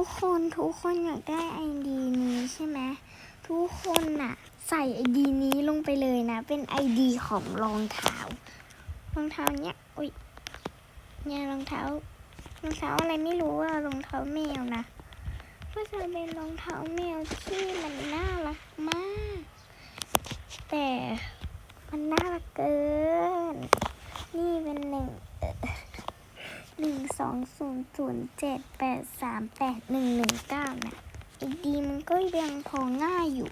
ทุกคนทุกคนอยากได้ไอดีนี้ใช่ไหมทุกคนน่ะ ใส่ไอดีนี้ลงไปเลยนะ เป็นไอดีของรองเท้ารองเท้าเนี้ยอุ้ยเนี่ยรองเท้ารองเท้าอะไรไม่รู้อะรองเท้าแมวนะก็จะเป็นรองเท้าแมวที่มันน่ารักมาก แต่มันน่ารักเกิน นี่เป็นหนึ่ง หนึ่งสองศูนย์ศูนย์เจ็ดแปดสามแปดหนึ่งหนึ่งเก้านะอีดีมันก็ยังพอง่ายอยู่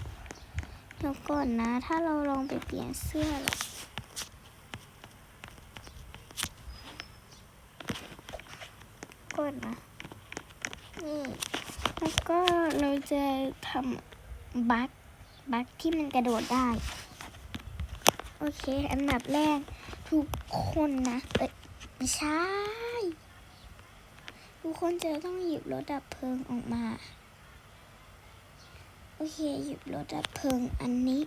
เดี๋ยวก่อนนะ ถ้าเราลองไปเปลี่ยนเสื้อล่ะก่อนนะ นี่ แล้วก็เราจะทำบัคบัคที่มันกระโดดได้ โอเค อันดับแรกทุกคนนะ เอ้ยไม่ใช่ ทุกคนจะต้องหยิบรถดับเพลิงออกมา โอเค หยิบรถดับเพลิงอันนี้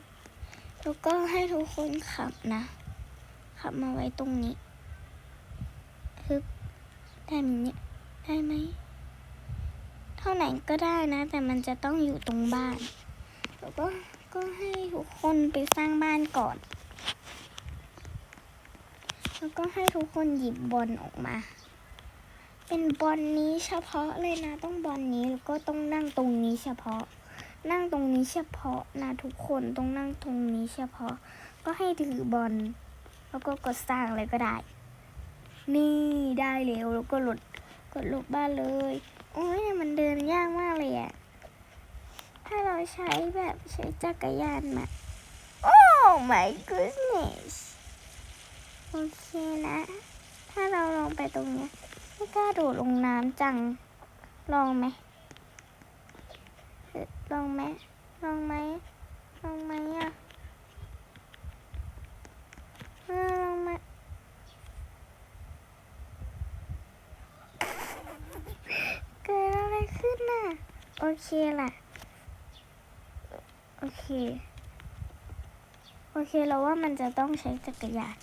แล้วก็ให้ทุกคนขับนะ ขับมาไว้ตรงนี้ฮึบได้ไหมเนี่ยได้ไหม เท่าไหนก็ได้นะ แต่มันจะต้องอยู่ตรงบ้าน แล้วก็ก็ให้ทุกคนไปสร้างบ้านก่อน แล้วก็ให้ทุกคนหยิบบอลออกมา เป็นบอลนี้เฉพาะเลยนะต้องบอลนี้แล้วก็ต้องนั่งตรงนี้เฉพาะ นั่งตรงนี้เฉพาะนะทุกคนต้องนั่งตรงนี้เฉพาะ ก็ให้ถือบอลแล้วก็กดสร้างอะไรก็ได้ นี่ได้แล้วแล้วก็หลดกดลบบ้านเลยโอ้ยมันเดินยากมากเลยอะถ้าเราใช้แบบใช้จักรยานมา Oh my goodness โอเคนะ ถ้าเราลงไปตรงเนี้ย กล้าโดดลงน้ำจัง ลองไหม ลองไหม ลองไหม ลองไหมอะลองไหมเกิดอะไรขึ้นน่ะ โอเคล่ะ โอเค โอเคเราว่ามันจะต้องใช้จักรยาน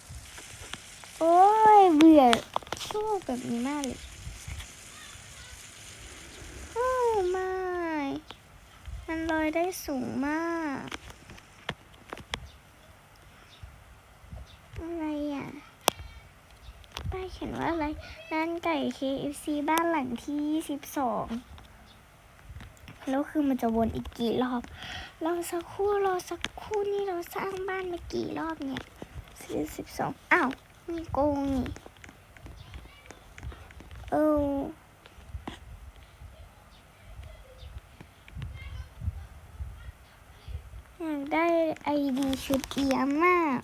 โอ้ยเบื่อ อบแบบนี้มากเลยโอ้ไม่มันลอยได้สูงมาก อะไรอะ ป้ายเขียนว่าอะไรร้านไก่ KFC บ้านหลังที่22แล้วคือมันจะวนอีกกี่รอบ รอสักครู่รอสักครู่นี่เราสร้างบ้านมากี่รอบเนี่ยสิบสองอ้าว มีโกงนี่ เอออยากได้ไอดีชุดเอียมมาก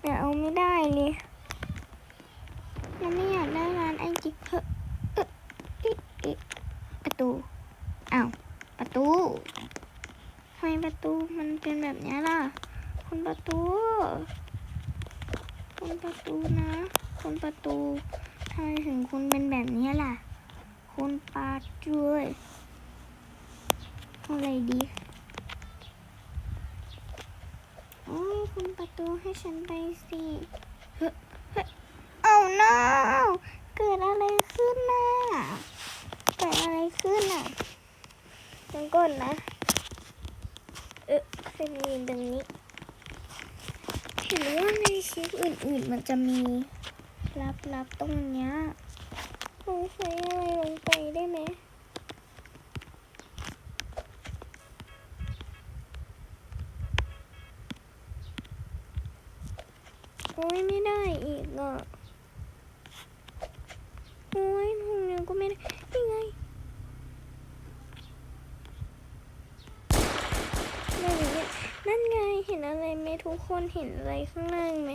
แต่เอาไม่ได้เลยเราไม่อยากได้ร้านไอจีเฮ้อประตูอ้าวประตูทำไมประตูมันเป็นแบบนี้ล่ะ คุณประตู คุณประตูนะ คุณประตูทำไมถึงคุณเป็นแบบนี้ล่ะ คุณปาช่วยอะไรดีโอ้ยคุณประ ตูให้ฉันไปสิเฮ้ยเฮ้ยเอา no เกิดอะไรขึ้นน่ะเกิดอะไรขึ้นน่ะเดี๋ยวก่อนนะ เออเป็นมีตรงนี้เห็นว่าในคลิปอื่นๆมันจะมีลับๆตรงเนี้ยลงใส่อะไรลงไปได้ โอ้ยไม่ได้อีกอะโอ้ยพงยังก็ไม่ได้ยังไงอะไรอย่างเงี้ยนั่นไงเห็นอะไรไหมทุกคนเห็นอะไรข้างล่างไหม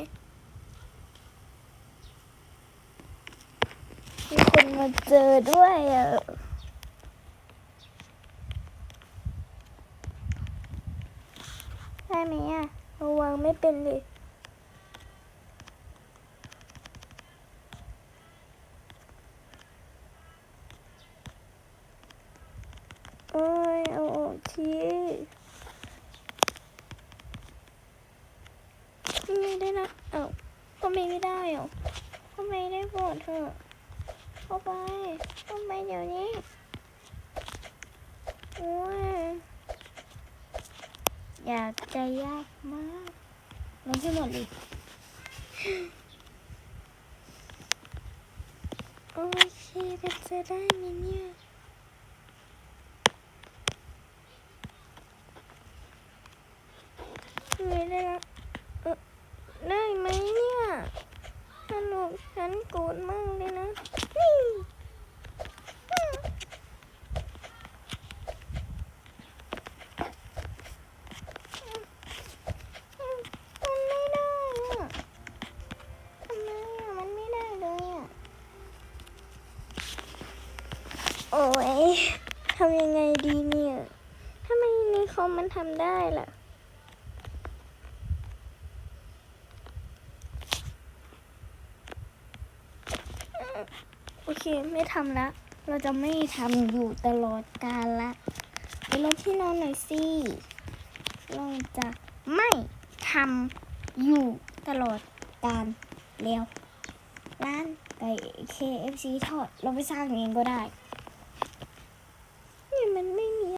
มีคนมาเจอด้วยอะได้ไหมอะระวังไม่เป็นเลย โอ้ยเอาออกทีไม่ได้นะเอ้าก็ ได้ทำไมได้โปรดเถอะเข้าไปเข้าไปเดี๋ยวนี้โอ้ยอยากจะยากมากลงให้หมดเลยโอเคจะได้ไหมเนี่ยไม่ได้ละเอ่อได้ไหมเนี่ยสนุกฉัน โกรธมากเลยนะนี่อืมอืมมันไม่ได้อะทำไมอะมันไม่ได้เลยอะโอ้ยทำยังไงดีเนี่ยทำไมในคอมมันทำได้ล่ะ โอเคไม่ทำละเราจะไม่ทำอยู่ตลอดกาลละไปลงที่นอนหน่อยสิเราจะไม่ทำอยู่ตลอดกาลแล้วร้านไก่ KFC ทอดเราไปสร้างเองก็ได้